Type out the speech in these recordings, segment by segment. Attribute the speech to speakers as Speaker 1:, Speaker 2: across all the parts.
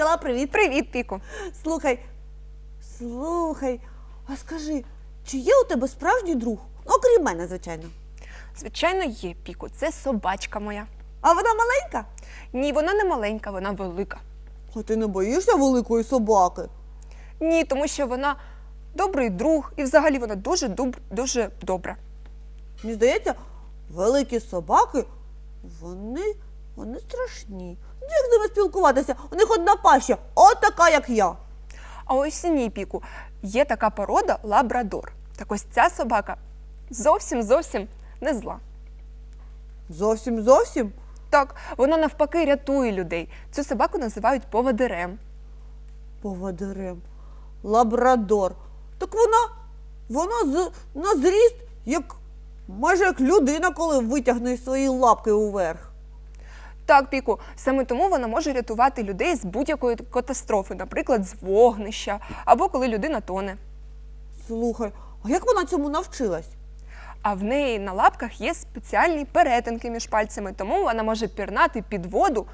Speaker 1: Діла, привіт.
Speaker 2: Привіт, Піку.
Speaker 1: Слухай, слухай, а скажи, чи є у тебе справжній друг? Окрім мене, звичайно.
Speaker 2: Звичайно, є Піку. Це собачка моя.
Speaker 1: А вона маленька?
Speaker 2: Ні, вона не маленька, вона велика.
Speaker 1: А ти не боїшся великої собаки?
Speaker 2: Ні, тому що вона добрий друг і взагалі вона дуже дуб, дуже добра.
Speaker 1: Мені здається, великі собаки, вони, вони страшні. Як з ними спілкуватися? У них одна паща, от така, як я.
Speaker 2: А ось ні, Піку. Є така порода лабрадор. Так ось ця собака зовсім зовсім не зла.
Speaker 1: Зовсім зовсім.
Speaker 2: Так, вона навпаки рятує людей. Цю собаку називають поводирем.
Speaker 1: Поводирем. Лабрадор. Так вона, вона з, на зріст, як майже як людина, коли витягне свої лапки уверх.
Speaker 2: Так, Піку, саме тому вона може рятувати людей з будь-якої катастрофи, наприклад, з вогнища або коли людина тоне.
Speaker 1: Слухай, а як вона цьому навчилась?
Speaker 2: А в неї на лапках є спеціальні перетинки між пальцями, тому вона може пірнати під воду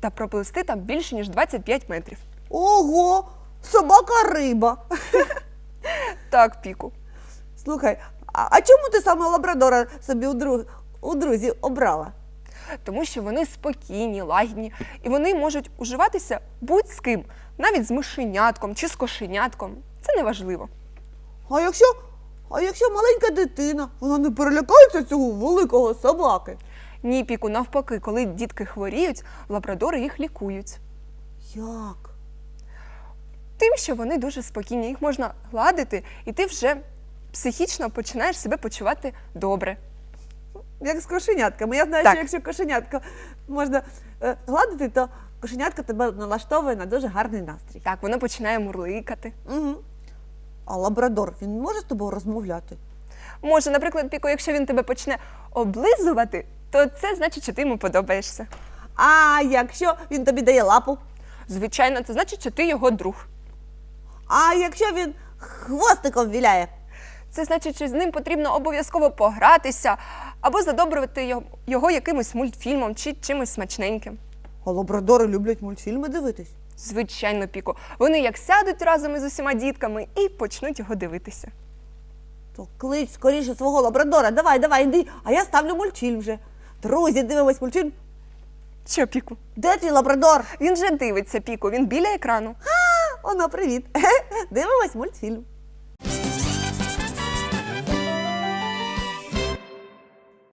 Speaker 2: та проплисти там більше ніж 25 метрів.
Speaker 1: Ого, собака риба.
Speaker 2: Так, Піку.
Speaker 1: Слухай, а, а чому ти саме лабрадора собі у, друг, у друзі обрала?
Speaker 2: Тому що вони спокійні, лагідні, і вони можуть уживатися будь з ким, навіть з мишенятком чи з кошенятком. Це не важливо.
Speaker 1: А якщо, а якщо маленька дитина, вона не перелякається цього великого собаки?
Speaker 2: Ні, Піку, навпаки, коли дітки хворіють, лабрадори їх лікують.
Speaker 1: Як?
Speaker 2: Тим, що вони дуже спокійні, їх можна гладити, і ти вже психічно починаєш себе почувати добре.
Speaker 1: Як з кошенятками. Я знаю,
Speaker 2: Так.
Speaker 1: що якщо кошенятка можна е, гладити, то кошенятка тебе налаштовує на дуже гарний настрій.
Speaker 2: Так, воно починає мурликати.
Speaker 1: Угу. А лабрадор, він може з тобою розмовляти?
Speaker 2: Може, наприклад, Піко, якщо він тебе почне облизувати, то це значить, що ти йому подобаєшся.
Speaker 1: А якщо він тобі дає лапу?
Speaker 2: Звичайно, це значить, що ти його друг.
Speaker 1: А якщо він хвостиком віляє?
Speaker 2: Це значить, що з ним потрібно обов'язково погратися або задобрити його, якимось мультфільмом чи чимось смачненьким.
Speaker 1: А лабрадори люблять мультфільми дивитись.
Speaker 2: Звичайно, Піко. Вони як сядуть разом із усіма дітками і почнуть його дивитися.
Speaker 1: То клич скоріше свого лабрадора. Давай, давай, йди, а я ставлю мультфільм вже. Друзі, дивимось мультфільм.
Speaker 2: Що, Піку?
Speaker 1: Де твій лабрадор?
Speaker 2: Він же дивиться, Піку, він біля екрану.
Speaker 1: Оно, привіт. Дивимось мультфільм.